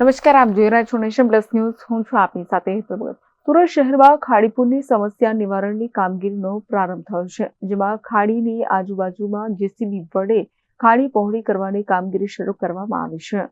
નમસ્કાર, આપ જોઈ રહ્યા છો નેશન પ્લસ ન્યૂઝ. હું છું આપની સાથે હેતલ સુરત શહેરમાં ખાડીપુરની સમસ્યા નિવારણની કામગીરીનો પ્રારંભ થયો છે, જેમાં ખાડીની આજુબાજુમાં જેસીબી વડે ખાડી પહોળી કરવાની કામગીરી શરૂ કરવામાં આવી છે.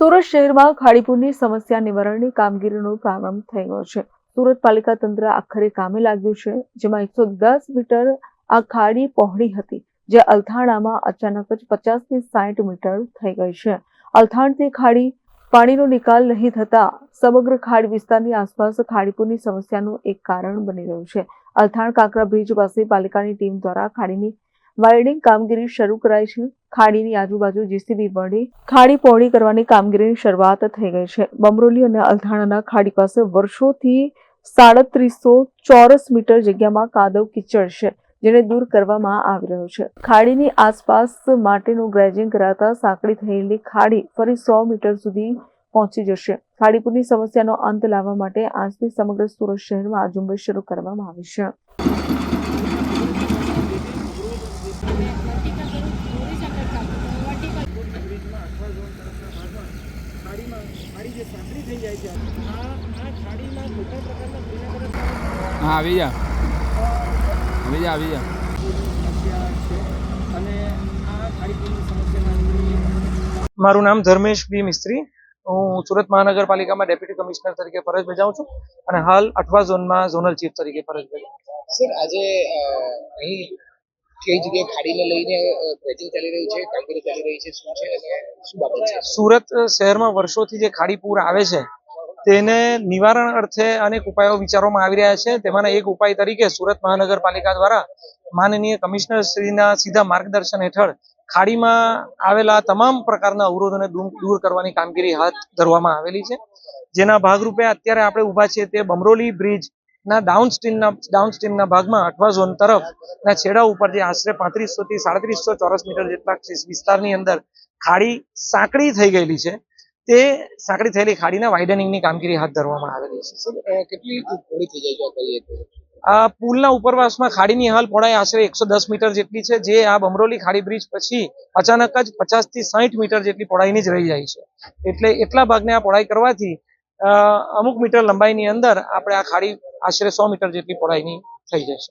સુરત શહેરમાં ખાડીપુરની સમસ્યા નિવારણની કામગીરીનો પ્રારંભ થઈ ગયો છે. સુરત પાલિકા તંત્ર આખરે કામે લાગ્યું છે, જેમાં એકસો દસ મીટર આ ખાડી પહોળી હતી, જે અલથાણામાં અચાનક જ પચાસથી સાઠ મીટર થઈ ગઈ છે. અલથાણથી ખાડી પાણીનો નિકાલ નહીં થતા સમગ્ર ખાડી વિસ્તારની આસપાસ ખાડીપુરની સમસ્યાનું એક કારણ બની રહ્યું છે. અલથાણ કાંકરા બ્રિજ પાસે પાલિકાની ટીમ દ્વારા ખાડીની વાયડિંગ કામગીરી શરૂ કરાઈ છે. ખાડીની આજુબાજુ જીસીબી વડે ખાડી પહોળી કરવાની કામગીરીની શરૂઆત થઈ ગઈ છે. બમરોલી અને અલથાણાના ખાડી પાસે વર્ષોથી સાડત્રીસો ચોરસ મીટર જગ્યામાં કાદવ કિચડ છે. જેને દૂર કરવામાં આવી રહ્યો છે. ખાડીની આસપાસ માટેનું ગ્રેજિંગ કરાતા સાંકડી થયેલી ખાડી ફરી સો મીટર સુધી પહોંચી જશે. ખાડીપુરની સમસ્યાનો અંત લાવવા માટે આજથી સમગ્ર સુરત શહેરમાં આ ઝુંબેશ શરૂ કરવામાં આવી છે. આવી જા. આવી જા આવી જા મારું નામ ધર્મેશ બી મિસ્ત્રી. હું સુરત મહાનગરપાલિકામાં ડેપ્યુટી કમિશનર તરીકે ફરજ બજાવું છું અને હાલ અઠવા ઝોનમાં ઝોનલ ચીફ તરીકે ફરજ બજાવું સર આજે અહીં કઈ જગ્યાએ ખાડીને લઈને ડ્રેજિંગ ચાલી રહ્યું છે કામગીરી ચાલી રહી છે શું છે અને શું બાબત છે? સુરત શહેરમાં વર્ષોથી જે ખાડી પૂર આવે છે તેને નિવારણ અર્થે અનેક ઉપાયો વિચારવામાં આવી રહ્યા છે. તેમાંના એક ઉપાય તરીકે સુરત મહાનગરપાલિકા દ્વારા માનનીય કમિશનર શ્રીના સીધા માર્ગદર્શન હેઠળ ખાડીમાં આવેલા તમામ પ્રકારના અવરોધોને દૂર કરવાની કામગીરી હાથ ધરવામાં આવેલી છે. જેના ભાગરૂપે અત્યારે આપણે ઊભા છીએ તે બમરોલી બ્રિજ ના ડાઉન સ્ટ્રીમના ડાઉન સ્ટ્રીમના ભાગમાં અઠવા ઝોન તરફ ના છેડા ઉપર જે આશરે પાંત્રીસો થી સાડત્રીસો ચોરસ મીટર જેટલા વિસ્તારની અંદર ખાડી સાંકડી થઈ ગયેલી છે. તે સાંકડી થયેલી ખાડીના વાઇડનિંગની કામગીરી હાથ ધરવામાં આવેલી છે. કેટલી પહોળી થઈ જાય કરીએ આ પુલના ઉપરવાસમાં ખાડીની હાલ પહોળાઈ આશરે એકસો દસ મીટર જેટલી છે જે આ બમરોલી ખાડી બ્રિજ પછી અચાનક જ પચાસથી સાઠ મીટર જેટલી પહોળાઈની જ રહી જાય છે. એટલે એટલા ભાગને આ પહોળાઈ કરવાથી અમુક મીટર લંબાઈની અંદર આપણે આ ખાડી આશરે સો મીટર જેટલી પહોળાઈની થઈ જશે.